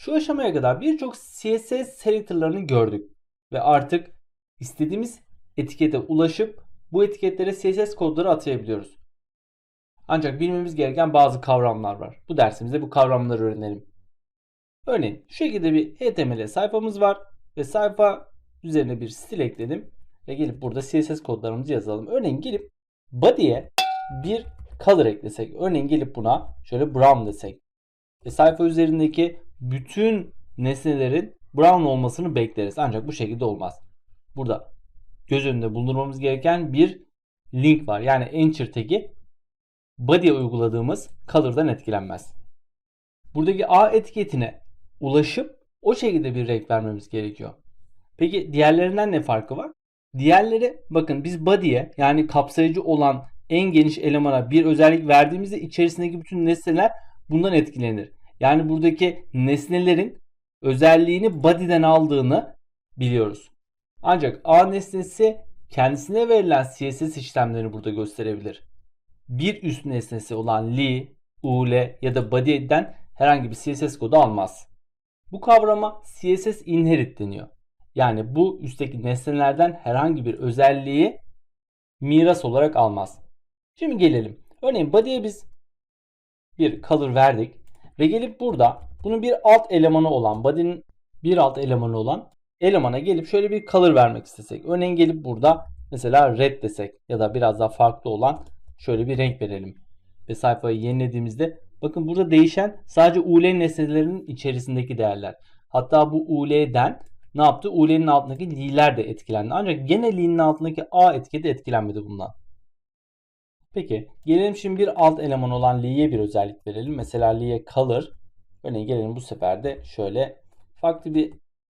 Şu aşamaya kadar birçok CSS selector'larını gördük ve artık istediğimiz etikete ulaşıp bu etiketlere CSS kodları atayabiliyoruz. Ancak bilmemiz gereken bazı kavramlar var. Bu dersimizde bu kavramları öğrenelim. Örneğin şu şekilde bir HTML sayfamız var ve sayfa üzerine bir stil ekledim ve gelip burada CSS kodlarımızı yazalım. Örneğin gelip body'ye bir color eklesek. Örneğin gelip buna şöyle brown desek. Ve sayfa üzerindeki bütün nesnelerin brown olmasını bekleriz. Ancak bu şekilde olmaz. Burada göz önünde bulundurmamız gereken bir link var. Yani enter tag'i body'ye uyguladığımız color'dan etkilenmez. Buradaki A etiketine ulaşıp o şekilde bir renk vermemiz gerekiyor. Peki diğerlerinden ne farkı var? Diğerleri bakın biz body'ye yani kapsayıcı olan en geniş elemana bir özellik verdiğimizde içerisindeki bütün nesneler bundan etkilenir. Yani buradaki nesnelerin özelliğini body'den aldığını biliyoruz. Ancak A nesnesi kendisine verilen CSS işlemlerini burada gösterebilir. Bir üst nesnesi olan li, ul ya da body'den herhangi bir CSS kodu almaz. Bu kavrama CSS inherit deniyor. Yani bu üstteki nesnelerden herhangi bir özelliği miras olarak almaz. Şimdi gelelim. Örneğin body'ye biz bir color verdik ve gelip burada bunun bir alt elemanı olan body'nin bir alt elemanı olan elemana gelip şöyle bir color vermek istesek. Örneğin gelip burada mesela red desek ya da biraz daha farklı olan şöyle bir renk verelim. Ve sayfayı yenilediğimizde bakın burada değişen sadece ul nesnelerinin içerisindeki değerler. Hatta bu ul'den ne yaptı? ul'nin altındaki li'ler de etkilendi. Ancak gene li'nin altındaki a etiketi etkilenmedi bundan. Peki gelelim şimdi bir alt eleman olan li'ye bir özellik verelim. Mesela li'ye color. Örneğin gelelim bu sefer de şöyle farklı bir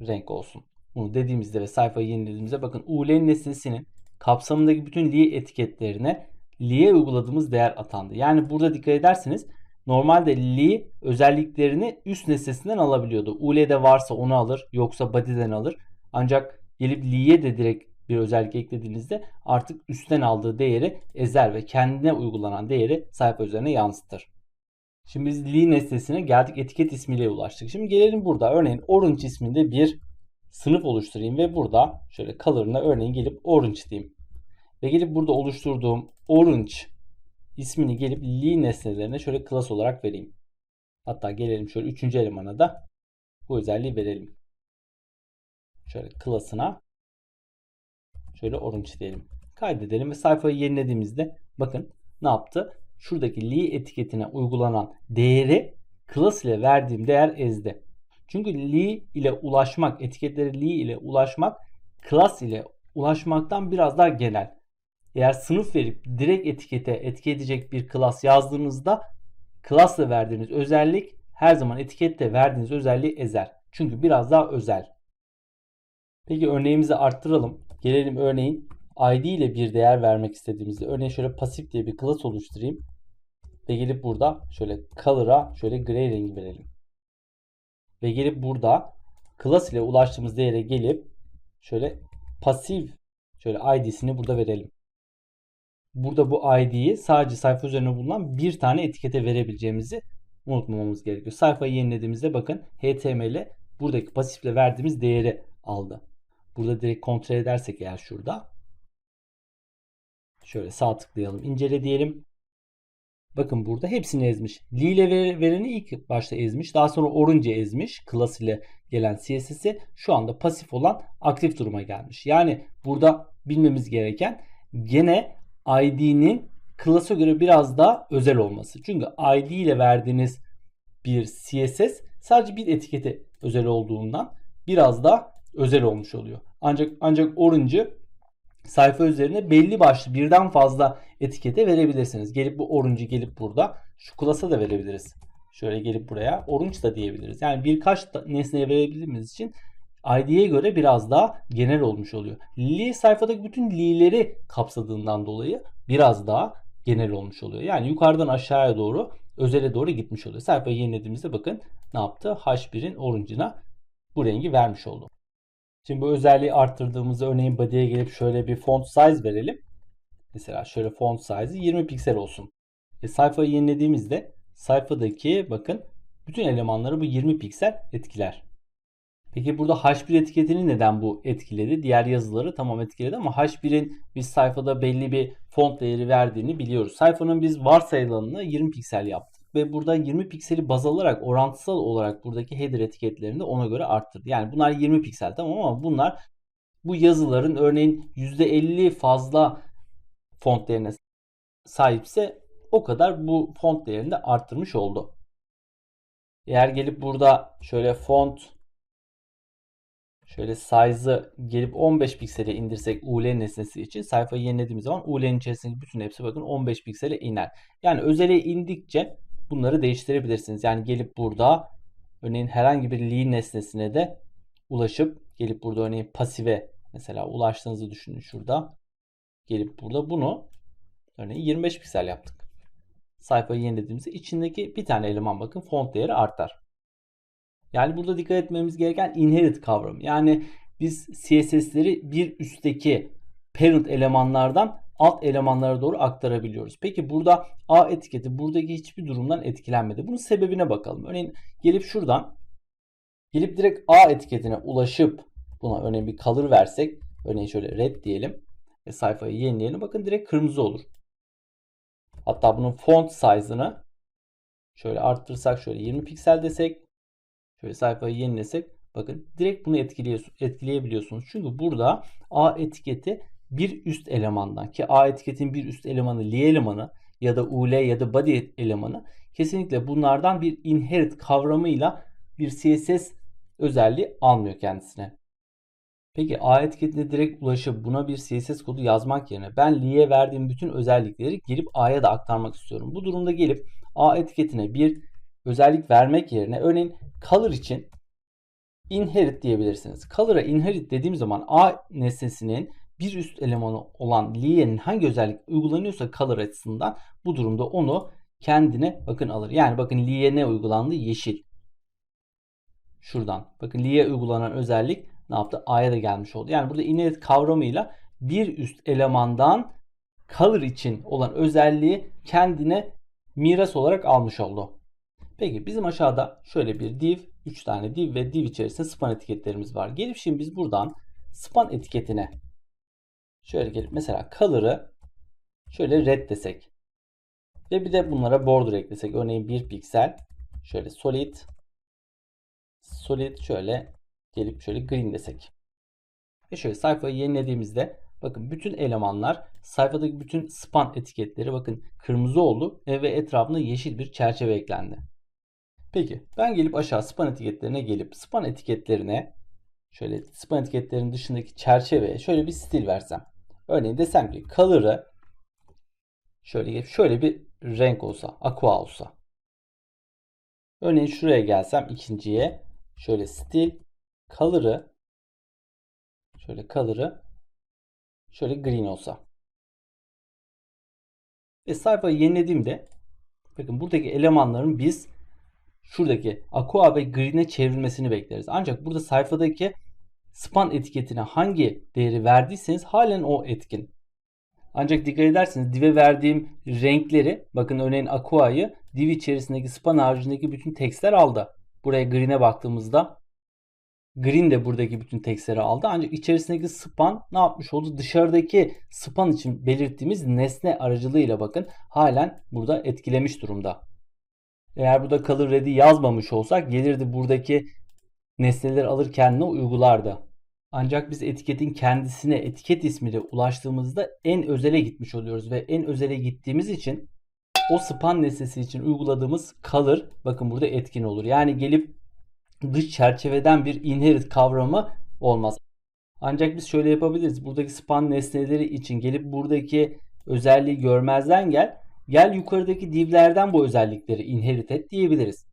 renk olsun. Bunu dediğimizde ve sayfayı yenilediğimizde bakın ul nesnesinin kapsamındaki bütün li etiketlerine li'ye uyguladığımız değer atandı. Yani burada dikkat ederseniz normalde li özelliklerini üst nesnesinden alabiliyordu. ul'de varsa onu alır yoksa body'den alır. Ancak gelip li'ye de direkt bir özellik eklediğinizde artık üstten aldığı değeri ezer ve kendine uygulanan değeri sayfa üzerine yansıtır. Şimdi biz li nesnesine geldik etiket ismiyle ulaştık. Şimdi gelelim burada örneğin orange isminde bir sınıf oluşturayım ve burada şöyle color'ına örneğin gelip orange diyeyim. Ve gelip burada oluşturduğum orange ismini gelip li nesnelerine şöyle class olarak vereyim. Hatta gelelim şöyle üçüncü elemana da bu özelliği verelim. Şöyle class'ına şöyle orange diyelim. Kaydedelim ve sayfayı yenilediğimizde bakın ne yaptı? Şuradaki li etiketine uygulanan değeri class ile verdiğim değer ezdi. Çünkü li ile ulaşmak, etiketleri li ile ulaşmak class ile ulaşmaktan biraz daha genel. Eğer sınıf verip direkt etikete etki edecek bir class yazdığınızda class ile verdiğiniz özellik her zaman etikette verdiğiniz özelliği ezer. Çünkü biraz daha özel. Peki örneğimizi arttıralım. Gelelim örneğin id ile bir değer vermek istediğimizde örneğin şöyle pasif diye bir class oluşturayım. Ve gelip burada şöyle color'a şöyle gray rengi verelim. Ve gelip burada class ile ulaştığımız değere gelip şöyle pasif şöyle id'sini burada verelim. Burada bu id'yi sadece sayfa üzerine bulunan bir tane etikete verebileceğimizi unutmamamız gerekiyor. Sayfayı yenilediğimizde bakın html buradaki pasifle verdiğimiz değeri aldı. Burada direkt kontrol edersek eğer şurada şöyle sağ tıklayalım incele diyelim. Bakın burada hepsini ezmiş. Li ile vereni ilk başta ezmiş. Daha sonra orange ezmiş. Class ile gelen CSS'i şu anda pasif olan aktif duruma gelmiş. Yani burada bilmemiz gereken gene ID'nin class'a göre biraz daha özel olması. Çünkü ID ile verdiğiniz bir CSS sadece bir etikete özel olduğundan biraz daha özel olmuş oluyor. Ancak ancak orange'ı sayfa üzerine belli başlı birden fazla etikete verebilirsiniz. Gelip bu orange'ı gelip burada şu class'a da verebiliriz. Şöyle gelip buraya orange da diyebiliriz. Yani birkaç nesneye verebildiğimiz için ID'ye göre biraz daha genel olmuş oluyor. Li sayfadaki bütün li'leri kapsadığından dolayı biraz daha genel olmuş oluyor. Yani yukarıdan aşağıya doğru özele doğru gitmiş oluyor. Sayfayı yenilediğimizde bakın ne yaptı? H1'in orange'ına bu rengi vermiş oldu. Şimdi bu özelliği arttırdığımızda örneğin body'ye gelip şöyle bir font size verelim. Mesela şöyle font size'ı 20 piksel olsun. E sayfayı yenilediğimizde sayfadaki bakın bütün elemanları bu 20 piksel etkiler. Peki burada H1 etiketini neden bu etkiledi? Diğer yazıları tamam etkiledi ama H1'in biz sayfada belli bir font değeri verdiğini biliyoruz. Sayfanın biz varsayılanını 20 piksel yaptık ve burada 20 pikseli baz alarak orantısal olarak buradaki header etiketlerini de ona göre arttırdı. Yani bunlar 20 piksel tamam ama bunlar bu yazıların örneğin %50 fazla font değerine sahipse o kadar bu font değerini de arttırmış oldu. Eğer gelip burada şöyle font şöyle size'ı gelip 15 piksele indirsek UL nesnesi için sayfayı yenilediğimiz zaman UL'nin içerisindeki bütün hepsi bakın 15 piksele iner. Yani özele indikçe bunları değiştirebilirsiniz. Yani gelip burada örneğin herhangi bir li nesnesine de ulaşıp gelip burada örneğin pasive mesela ulaştığınızı düşünün şurada. Gelip burada bunu örneğin 25 piksel yaptık. Sayfayı yenilediğimizde içindeki bir tane eleman bakın font değeri artar. Yani burada dikkat etmemiz gereken inherit kavramı. Yani biz CSS'leri bir üstteki parent elemanlardan alt elemanlara doğru aktarabiliyoruz. Peki burada A etiketi buradaki hiçbir durumdan etkilenmedi. Bunun sebebine bakalım. Örneğin gelip şuradan gelip direkt A etiketine ulaşıp buna örneğin bir color versek örneğin şöyle red diyelim ve sayfayı yenileyelim. Bakın direkt kırmızı olur. Hatta bunun font size'ını şöyle arttırsak şöyle 20 piksel desek şöyle sayfayı yenilesek bakın direkt bunu etkileyebiliyorsunuz. Çünkü burada A etiketi bir üst elemandan ki A etiketin bir üst elemanı li elemanı ya da ul ya da body elemanı kesinlikle bunlardan bir inherit kavramıyla bir CSS özelliği almıyor kendisine. Peki A etiketine direkt ulaşıp buna bir CSS kodu yazmak yerine ben li'ye verdiğim bütün özellikleri gelip A'ya da aktarmak istiyorum. Bu durumda gelip A etiketine bir özellik vermek yerine örneğin color için inherit diyebilirsiniz. Color'a inherit dediğim zaman A nesnesinin bir üst elemanı olan li'nin hangi özellik uygulanıyorsa color açısından bu durumda onu kendine bakın alır. Yani bakın li'ye ne uygulandı? Yeşil. Şuradan. Bakın li'ye uygulanan özellik ne yaptı? A'ya da gelmiş oldu. Yani burada inherit kavramıyla bir üst elemandan color için olan özelliği kendine miras olarak almış oldu. Peki bizim aşağıda şöyle bir div, 3 tane div ve div içerisinde span etiketlerimiz var. Gelip şimdi biz buradan span etiketine şöyle gelip mesela color'ı şöyle red desek ve bir de bunlara border eklesek. Örneğin 1 piksel şöyle solid solid şöyle gelip şöyle green desek. Ve şöyle sayfayı yenilediğimizde bakın bütün elemanlar sayfadaki bütün span etiketleri bakın kırmızı oldu ve etrafında yeşil bir çerçeve eklendi. Peki ben gelip aşağı span etiketlerine gelip span etiketlerine şöyle span etiketlerin dışındaki çerçeveye şöyle bir stil versem. Örneğin desem ki color'ı şöyle şöyle bir renk olsa, aqua olsa. Örneğin şuraya gelsem ikinciye şöyle stil color'ı şöyle color'ı şöyle green olsa. Ve sayfayı yenilediğimde bakın buradaki elemanların biz şuradaki aqua ve green'e çevrilmesini bekleriz. Ancak burada sayfadaki span etiketine hangi değeri verdiyseniz halen o etkin. Ancak dikkat ederseniz div'e verdiğim renkleri bakın örneğin aqua'yı div içerisindeki span haricindeki bütün tekstler aldı. Buraya green'e baktığımızda green de buradaki bütün tekstleri aldı. Ancak içerisindeki span ne yapmış oldu? Dışarıdaki span için belirttiğimiz nesne aracılığıyla bakın halen burada etkilemiş durumda. Eğer burada color ready yazmamış olsak gelirdi buradaki nesneleri alır kendine uygulardı. Ancak biz etiketin kendisine etiket ismiyle ulaştığımızda en özele gitmiş oluyoruz ve en özele gittiğimiz için o span nesnesi için uyguladığımız color bakın burada etkin olur. Yani gelip dış çerçeveden bir inherit kavramı olmaz. Ancak biz şöyle yapabiliriz. Buradaki span nesneleri için gelip buradaki özelliği görmezden gel. Gel yukarıdaki divlerden bu özellikleri inherit et diyebiliriz.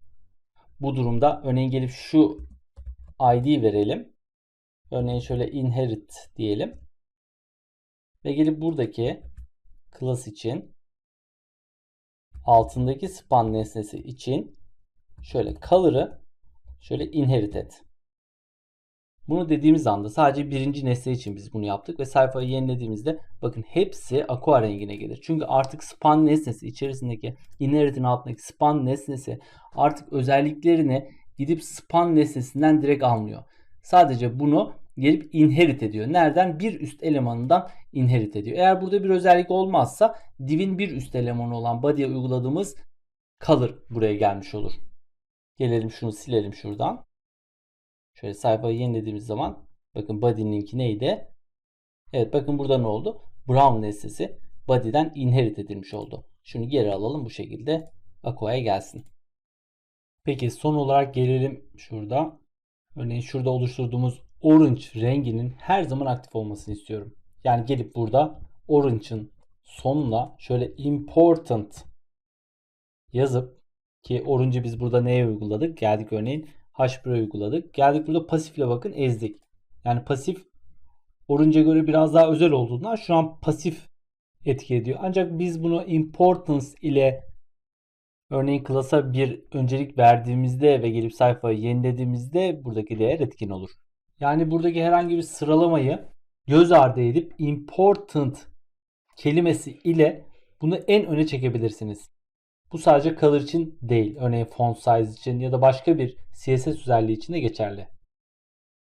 Bu durumda örneğin gelip şu id verelim. Örneğin şöyle inherit diyelim. Ve gelip buradaki class için altındaki span nesnesi için şöyle color'ı şöyle inherit et. Bunu dediğimiz anda sadece birinci nesne için biz bunu yaptık ve sayfayı yenilediğimizde bakın hepsi aqua rengine gelir. Çünkü artık span nesnesi içerisindeki inherit'in altındaki span nesnesi artık özelliklerini gidip span nesnesinden direkt almıyor. Sadece bunu gelip inherit ediyor. Nereden? Bir üst elemanından inherit ediyor. Eğer burada bir özellik olmazsa div'in bir üst elemanı olan body'ye uyguladığımız color buraya gelmiş olur. Gelelim şunu silelim şuradan. Şöyle sayfayı yenilediğimiz zaman bakın body'nin linki neydi? Evet bakın burada ne oldu? Brown nesnesi body'den inherit edilmiş oldu. Şunu geri alalım bu şekilde Aqua'ya gelsin. Peki son olarak gelelim şurada. Örneğin şurada oluşturduğumuz orange renginin her zaman aktif olmasını istiyorum. Yani gelip burada orange'ın sonuna şöyle important yazıp ki orange'ı biz burada neye uyguladık? Geldik örneğin H1'e uyguladık. Geldik burada pasifle bakın ezdik. Yani pasif orange'a göre biraz daha özel olduğundan şu an pasif etki ediyor. Ancak biz bunu importance ile örneğin klasa bir öncelik verdiğimizde ve gelip sayfayı yenilediğimizde buradaki değer etkin olur. Yani buradaki herhangi bir sıralamayı göz ardı edip important kelimesi ile bunu en öne çekebilirsiniz. Bu sadece color için değil. Örneğin font size için ya da başka bir CSS özelliği için de geçerli.